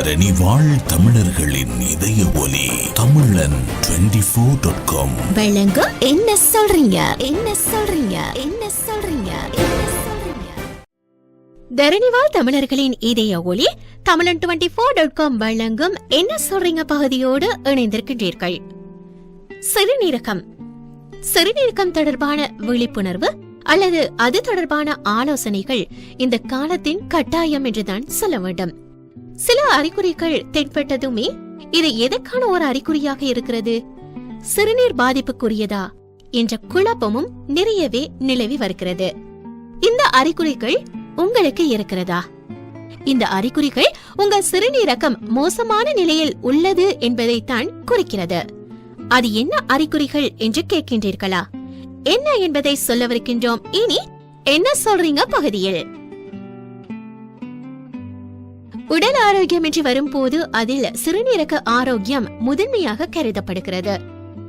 தரணி வாழ் தமிழர்களின் இதய ஒலி தமிழன் ஃபோர் டாட் காம் என்ன சொல்றீங்க? என்ன சொல்றீங்க? என்ன சொல்றீங்க? தரணிவால் தமிழர்களின் இதய ஒளி தமிழன் டுவெண்டி ஃபோர் டாட் காம் வழங்கும் என்ன சொல்றீங்க பகுதியோடு இணைந்திருக்கின்றீர்கள். சிறுநீரகம். சிறுநீரகம் தொடர்பான விழிப்புணர்வு அல்லது அது தொடர்பான ஆலோசனைகள் இந்த காலத்தின் கட்டாயம் என்றுதான் சொல்ல வேண்டும். சில அறிகுறிகள் தென்பட்டதுமே இது எதற்கான ஒரு அறிகுறியாக இருக்கிறது? சிறுநீர் பாதிப்புக்குரியதா? என்ற குழப்பமும் நிறையவே நிலவி வருகிறது. இந்த அறிகுறிகள் உங்களுக்கு இருக்கிறதா? இந்த அறிகுறிகள் உங்கள் சிறுநீரகம் மோசமான நிலையில் உள்ளது என்பதைத்தான் குறிக்கிறது. அது என்ன அறிகுறிகள் என்று கேட்கின்றீர்களா? என்ன என்பதை சொல்லவிருக்கின்றோம். இனி என்ன சொல்றீங்க பகுதியில்? உடல் ஆரோக்கியம் என்று வரும்போது அதில் சிறுநீரக ஆரோக்கியம் முதன்மையாக கருதப்படுகிறது.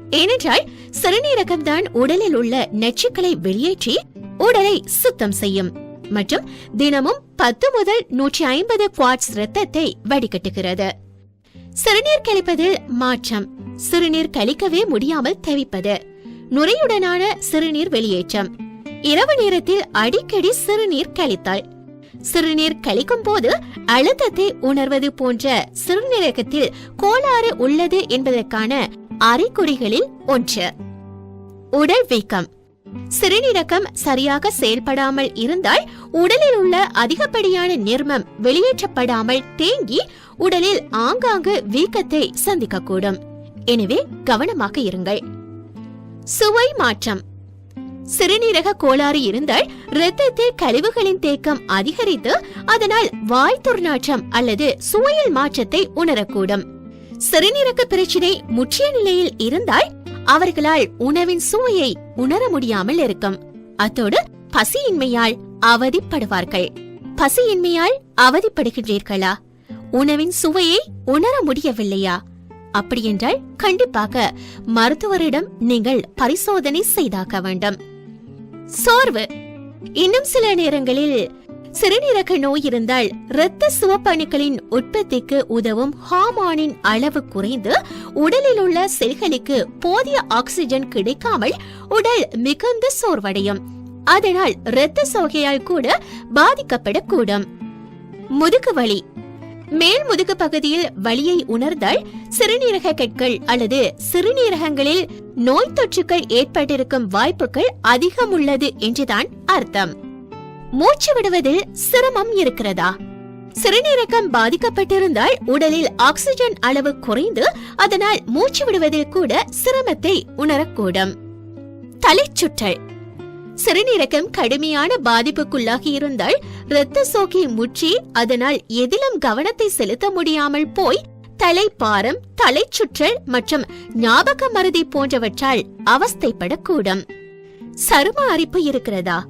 ஏனென்றால் சிறுநீரகம் தான் உடலில் உள்ள நச்சுக்களை வெளியேற்றி உடலை சுத்தம் செய்யும் மற்றும் தினமும் பத்து முதல் நூற்றி ஐம்பது குவாட்ஸ் ரத்தத்தை வடிகட்டுகிறது. சிறுநீர் கழிப்பதில் மாற்றம் சிறுநீர் கழிக்கவே முடியாமல் தவிப்பது நுரையுடனான சிறுநீர் வெளியேற்றம். இரவு நேரத்தில் அடிக்கடி சிறுநீர் கழித்தால் சிறுநீர் கழிக்கும் போது அழுத்தத்தை உணர்வது போன்ற சிறுநீரகத்தில் கோளாறு உள்ளது என்பதற்கான அறிகுறிகளில் ஒன்று. உடல் வீக்கம். சிறுநீரகம் சரியாக செயல்படாமல் இருந்தால் உடலில் உள்ள அதிகப்படியான நிர்மம் வெளியேற்றப்படாமல் தேங்கி உடலில் ஆங்காங்கு வீக்கத்தை சந்திக்கக்கூடும். எனவே கவனமாக இருங்கள். சுவை மாற்றம். சிறுநீரக கோளாறு இருந்தால் இரத்தத்தில் கழிவுகளின் தேக்கம் அதிகரித்து அதனால் வாய் துர்நாற்றம் அல்லது சுவையில் மாற்றத்தை உணரக்கூடும். சிறுநீரக பிரச்சினை முற்றிய நிலையில் இருந்தால் அவர்களால் உணவின் சுவையை உணர முடியாமல் இருக்கும். அத்தோடு பசியின்மையால் அவதிப்படுவார்கள். பசியின்மையால் அவதிப்படுகின்றீர்களா? உணவின் சுவையை உணர முடியவில்லையா? அப்படியென்றால் கண்டிப்பாக மருத்துவரிடம் நீங்கள் பரிசோதனை செய்தாக வேண்டும். சோர்வு. இன்னும் சில நேரங்களில் சிறுநீரக நோய் இருந்தால் இரத்த சிவப்பணுக்களின் உற்பத்திக்கு உதவும் ஹார்மோனின் அளவு குறைந்து உடலில் உள்ள செல்களுக்கு போதிய ஆக்சிஜன் கிடைக்காமல் உடல் மிகுந்த சோர்வடையும். அதனால் இரத்த சோகையால் கூட பாதிக்கப்படக்கூடும். முதுகு வலி. மேல் முதுகு பகுதியில் வலியை உணர்ந்தால் சிறுநீரக கற்கள் அல்லது சிறுநீரகங்களில் நோய் தொற்றுக்கள் ஏற்பட்டிருக்கும் வாய்ப்புகள் அதிகம் உள்ளது என்றுதான் அர்த்தம். மூச்சு விடுவதில் சிரமம் இருக்கிறதா? சிறுநீரகம் பாதிக்கப்பட்டிருந்தால் உடலில் ஆக்சிஜன் அளவு குறைந்து அதனால் மூச்சு விடுவதில் கூட சிரமத்தை உணரக்கூடும். தலைச்சுற்றல். சிறுநீரகம் கடுமையான பாதிப்புக்குள்ளாகி இருந்தால் இரத்த சோகை முற்றி அதனால் எதிலும் கவனத்தை செலுத்த முடியாமல் போய் தலைப்பாரம் தலைச்சுற்றல் மற்றும் ஞாபக மருதி போன்றவற்றால் அவஸ்தைப்படக்கூடும். சரும அரிப்பு இருக்கிறதா?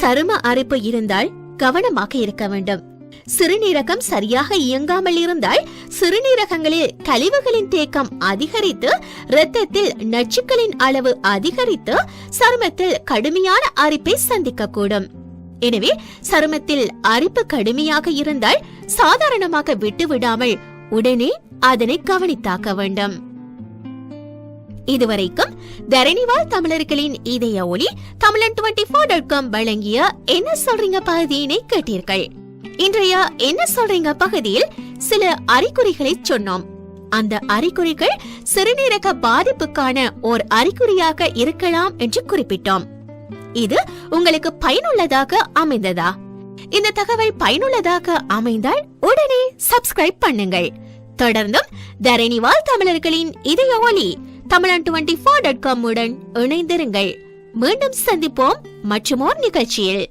சரும அரிப்பு இருந்தால் கவனமாக இருக்க வேண்டும். சிறுநீரகம் சரியாக இயங்காமல் இருந்தால் சிறுநீரகங்களில் கழிவுகளின் தேக்கம் அதிகரித்து இரத்தத்தில் நச்சுக்களின் அளவு அதிகரித்து சருமத்தில் கடுமையான அரிப்பை சந்திக்கக்கூடும். எனவே சருமத்தில் அரிப்பு கடுமையாக இருந்தால் சாதாரணமாக விட்டுவிடாமல் உடனே அதனை கவனித்தாக்க வேண்டும். இதுவரைக்கும் தரணிவால் தமிழர்களின் இதய ஒளி தமிழன் டுவெண்ட்டி ஃபோர் டாட் காம் வழங்கிய என்ன சொல்றீங்க பகுதியினை கேட்டீர்கள். இன்றைய என்ன சொல்றீங்க பகுதியில் சில அறிகுறிகளை சொன்னோம். அந்த அறிகுறிகள் சிறுநீரக பாதிப்புக்கான ஓர் அறிகுறியாக இருக்கலாம் என்று குறிப்பிட்டோம். இது உங்களுக்கு பயனுள்ளதாக அமைந்ததா? இந்த தகவல் பயனுள்ளதாக அமைந்தால் உடனே சப்ஸ்கிரைப் பண்ணுங்கள். தொடர்ந்தும் தரணிவால் தமிழர்களின் இதய ஒளி தமிழன் டுவெண்டி ஃபோர் டாட் காம் உடன் இணைந்திருங்கள். மீண்டும் சந்திப்போம் மற்றுமோர் நிகழ்ச்சியில்.